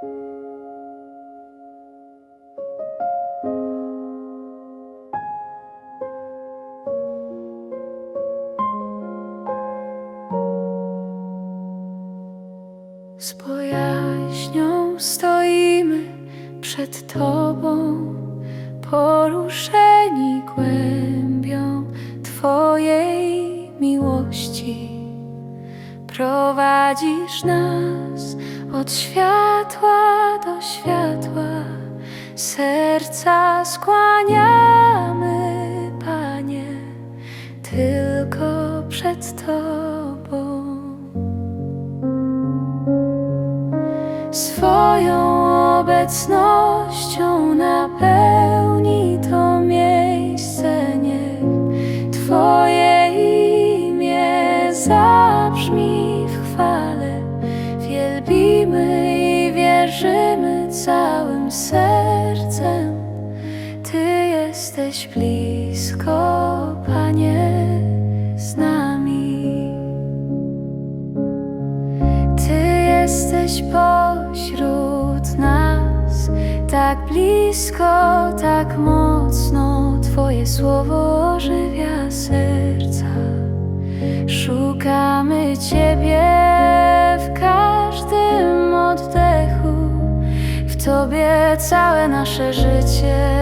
Z bojaźnią stoimy przed Tobą, poruszeni głębią Twojej miłości. Prowadzisz nas od światła do światła, serca skłaniamy, Panie, tylko przed Tobą. Swoją obecnością napełni jesteś blisko, Panie, z nami. Ty jesteś pośród nas, tak blisko, tak mocno. Twoje słowo ożywia serca. Szukamy Ciebie w każdym oddechu. W Tobie całe nasze życie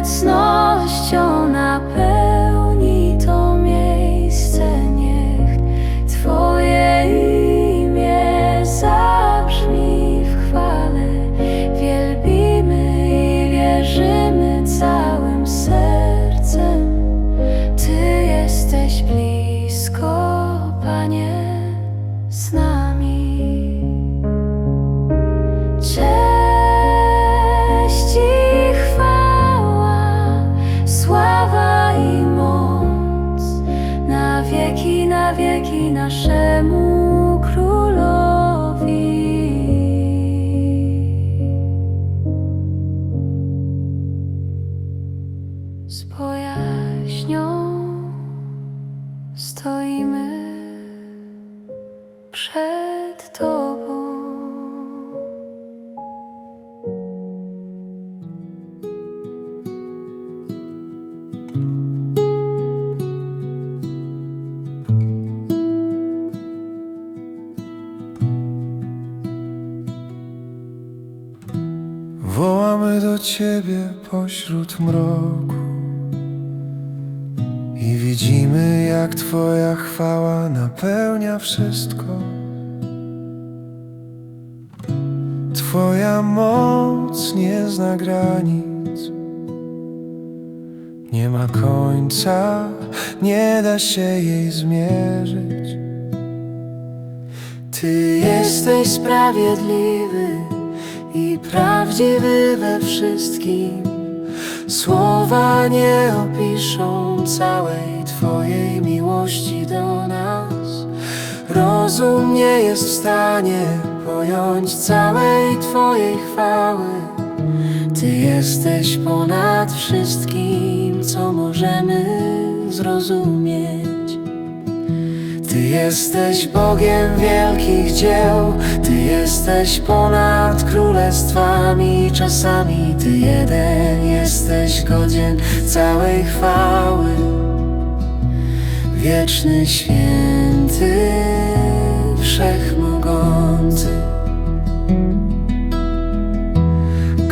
obecnością Wołamy do Ciebie pośród mroku i widzimy, jak Twoja chwała napełnia wszystko. Twoja moc nie zna granic, nie ma końca, nie da się jej zmierzyć. Ty jesteś sprawiedliwy i prawdziwy we wszystkim. Słowa nie opiszą całej Twojej miłości do nas. Rozum nie jest w stanie pojąć całej Twojej chwały. Ty jesteś ponad wszystkim, co możemy zrozumieć. Ty jesteś Bogiem wielkich dzieł, Ty jesteś ponad królestwami czasami. Ty jeden jesteś godzien całej chwały. Wieczny, święty, wszechmogący.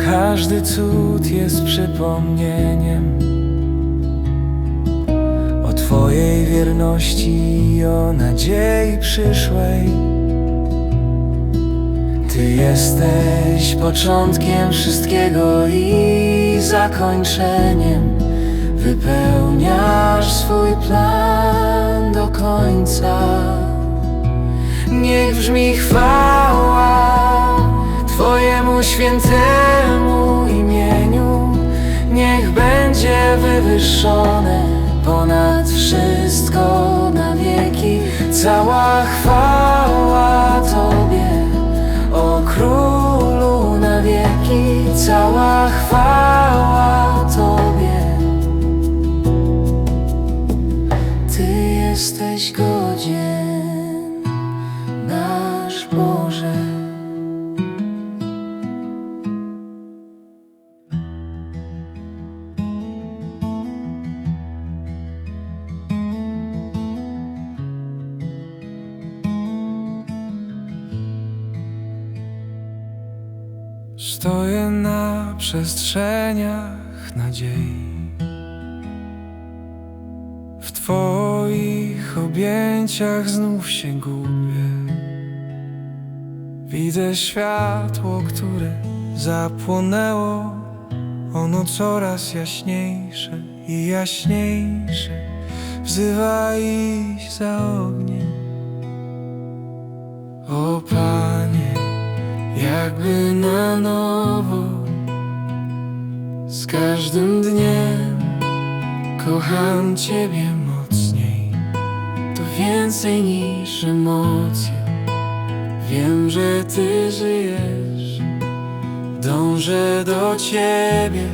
Każdy cud jest przypomnieniem Twojej wierności i o nadziei przyszłej. Ty jesteś Początkiem wszystkiego i zakończeniem. Wypełniasz swój plan do końca. Niech brzmi chwała Twojemu świętemu imieniu. Niech będzie wywyższone jesteś godzien, nasz Boże. Stoję na przestrzeniach nadziei W Twoich objęciach znów się gubię. Widzę światło, które zapłonęło. Ono coraz jaśniejsze i jaśniejsze Wzywa iść za ogniem. O Panie jakby na nowo Z każdym dniem kocham Ciebie więcej niż emocje. Wiem, że Ty żyjesz. Dążę do Ciebie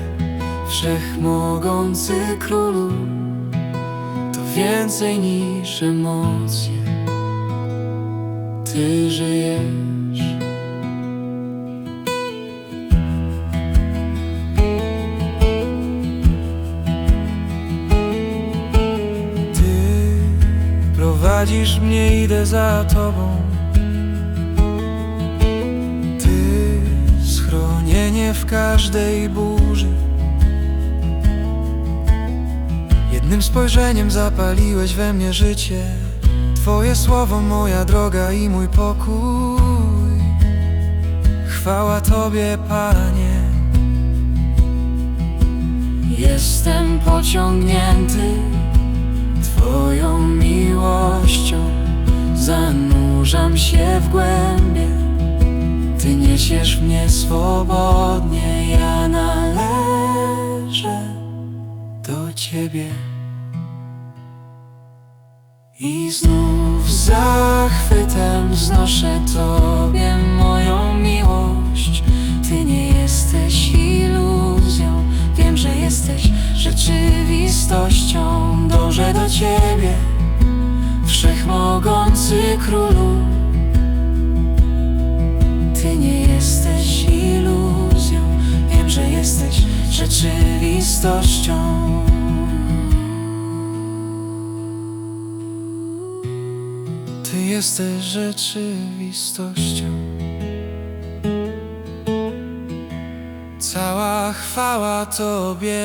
Wszechmogący królu. To więcej niż emocje. Ty żyjesz. Prowadzisz mnie, idę za Tobą. Ty schronienie w każdej burzy. Jednym spojrzeniem zapaliłeś we mnie życie. Twoje słowo moja droga i mój pokój. Chwała Tobie, Panie. Jestem pociągnięty Twoją miłością. Zanurzam się w głębie. Ty niesiesz mnie swobodnie. Ja należę do Ciebie. I znów zachwytem wznoszę Tobie wszechmogący królu. Ty nie jesteś iluzją, wiem, że jesteś rzeczywistością. Ty jesteś rzeczywistością. Cała chwała Tobie.